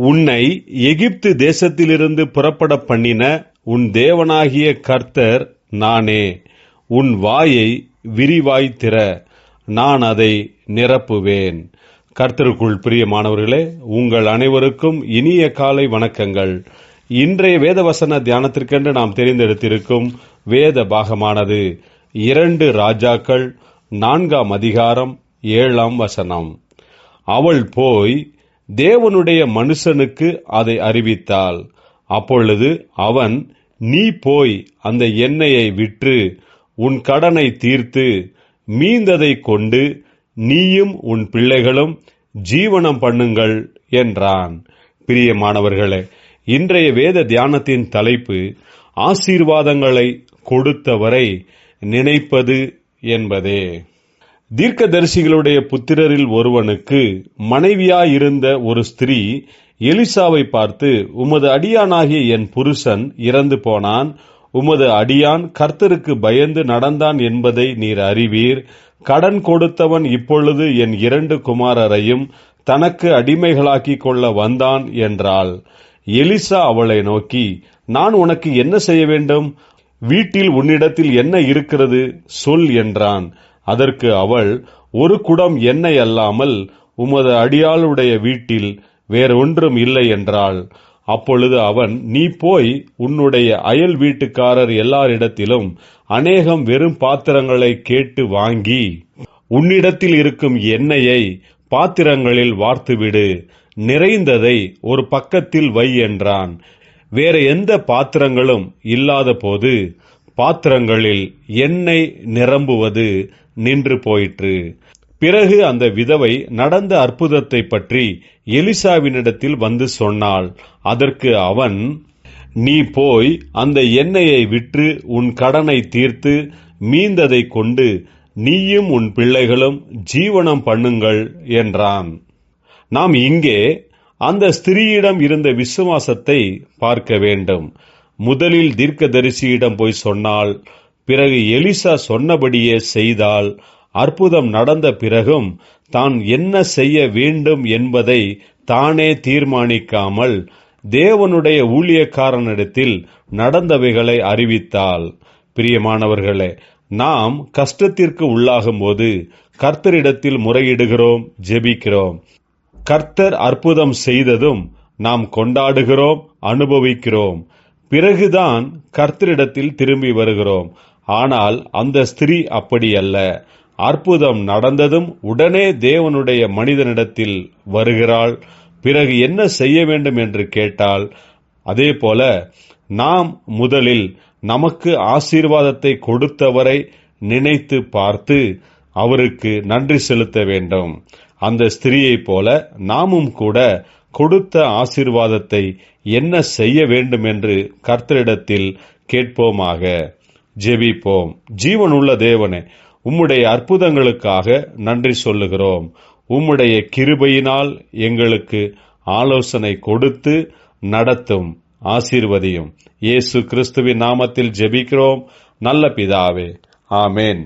உன்னை எகிப்து தேசத்திலிருந்து புறப்பட பண்ணின உன் தேவனாகிய கர்த்தர் நானே. உன் வாயை விரிவாய் திற. நான் அதை நிரப்புவேன். கர்த்தருக்குள் பிரியமானவர்களே உங்கள் அனைவருக்கும் இனிய காலை வணக்கங்கள். இன்றைய வேதவசன தியானத்திற்கென்று நாம் தெரிந்தெடுத்திருக்கும் வேத பாகமானது இரண்டு ராஜாக்கள் நான்காம் அதிகாரம் ஏழாம் வசனம். அவள் போய் தேவனுடைய மனுஷனுக்கு அதை அறிவித்தாள். அப்பொழுது அவன் நீ போய் அந்த எண்ணெயை விற்று உன் கடனை தீர்த்து மீந்ததை கொண்டு நீயும் உன் பிள்ளைகளும் ஜீவனம் பண்ணுங்கள் என்றான். பிரியமானவர்களே இன்றைய வேத தியானத்தின் தலைப்பு ஆசீர்வாதங்களை கொடுத்தவரை நினைப்பது என்பதே. தீர்க்கதரிசிகளுடைய புத்திரரில் ஒருவனுக்கு மனைவியாயிருந்த ஒரு ஸ்திரீ எலிசாவை பார்த்து உமது அடியானாகிய என் புருஷன் இறந்து போனான். உமது அடியான் கர்த்தருக்கு பயந்து நடந்தான் என்பதை நீர் அறிவீர். கடன் கொடுத்தவன் இப்பொழுது என் இரண்டு குமாரரையும் தனக்கு அடிமைகளாக்கிக் கொள்ள வந்தான் என்றாள். எலிசா அவளை நோக்கி நான் உனக்கு என்ன செய்ய வேண்டும்? வீட்டில் உன்னிடத்தில் என்ன இருக்கிறது? சொல் என்றான். அதற்கு அவள் ஒரு குடம் எண்ணெய் அல்லாமல் உமது அடியாளுடைய வீட்டில் வேறொன்றும் இல்லை என்றாள். அப்பொழுது அவன் நீ போய் உன்னுடைய அயல் வீட்டுக்காரர் எல்லாரிடத்திலும் அநேகம் வெறும் பாத்திரங்களை கேட்டு வாங்கி உன்னிடத்தில் இருக்கும் எண்ணெயை பாத்திரங்களில் வார்த்துவிடு. நிறைந்ததை ஒரு பக்கத்தில் வை என்றான். வேற எந்த பாத்திரங்களும் இல்லாத போது பாத்திரங்களில் எண்ணெய் நிரம்புவது நின்று போயிற்று. பிறகு அந்த விதவை நடந்த அற்புதத்தை பற்றி எலிசாவினிடத்தில் வந்து சொன்னாள். அதற்கு அவன் நீ போய் அந்த எண்ணெயை விற்று உன் கடனை தீர்த்து மீந்ததை கொண்டு நீயும் உன் பிள்ளைகளும் ஜீவனம் பண்ணுங்கள் என்றான். நாம் இங்கே அந்த ஸ்திரீயிடம் இருந்த விசுவாசத்தை பார்க்க வேண்டும். முதலில் தீர்க்கதரிசியிடம் போய் சொன்னால் பிறகு எலிசா சொன்னபடியே செய்தால் அற்புதம் நடந்த பிறகும் தான் என்ன செய்ய வேண்டும் என்பதை தானே தீர்மானிக்காமல் தேவனுடைய ஊழியக்காரனிடத்தில் நடந்தவைகளை அறிவித்தால் பிரியமானவர்களே நாம் கஷ்டத்திற்கு உள்ளாகும்போது கர்த்தரிடத்தில் முறையிடுகிறோம் ஜெபிக்கிறோம். கர்த்தர் அற்புதம் செய்ததும் நாம் கொண்டாடுகிறோம் அனுபவிக்கிறோம். பிறகுதான் கர்த்தரிடத்தில் திரும்பி வருகிறோம். ஆனால் அந்த ஸ்திரீ அப்படி அல்ல அற்புதம் நடந்ததும் உடனே தேவனுடைய மனிதனிடத்தில் வருகிறாள். பிறகு என்ன செய்ய வேண்டும் என்று கேட்டால் அதே போல நாம் முதலில் நமக்கு ஆசீர்வாதத்தை கொடுத்தவரை நினைத்து பார்த்து அவருக்கு நன்றி செலுத்த வேண்டும். அந்த ஸ்திரீயைப் போல நாமும் கூட கொடுத்த ஆசீர்வாதத்தை என்ன செய்ய வேண்டும் என்று கர்த்தரிடத்தில் கேட்போமாக. ஜெபிப்போம். ஜீவனுள்ள தேவனே உம்முடைய அற்புதங்களுக்காக நன்றி சொல்லுகிறோம். உம்முடைய கிருபையினால் எங்களுக்கு ஆலோசனை கொடுத்து நடத்தும் ஆசீர்வதியும். இயேசு கிறிஸ்துவின் நாமத்தில் ஜெபிக்கிறோம். நல்ல பிதாவே. ஆமேன்.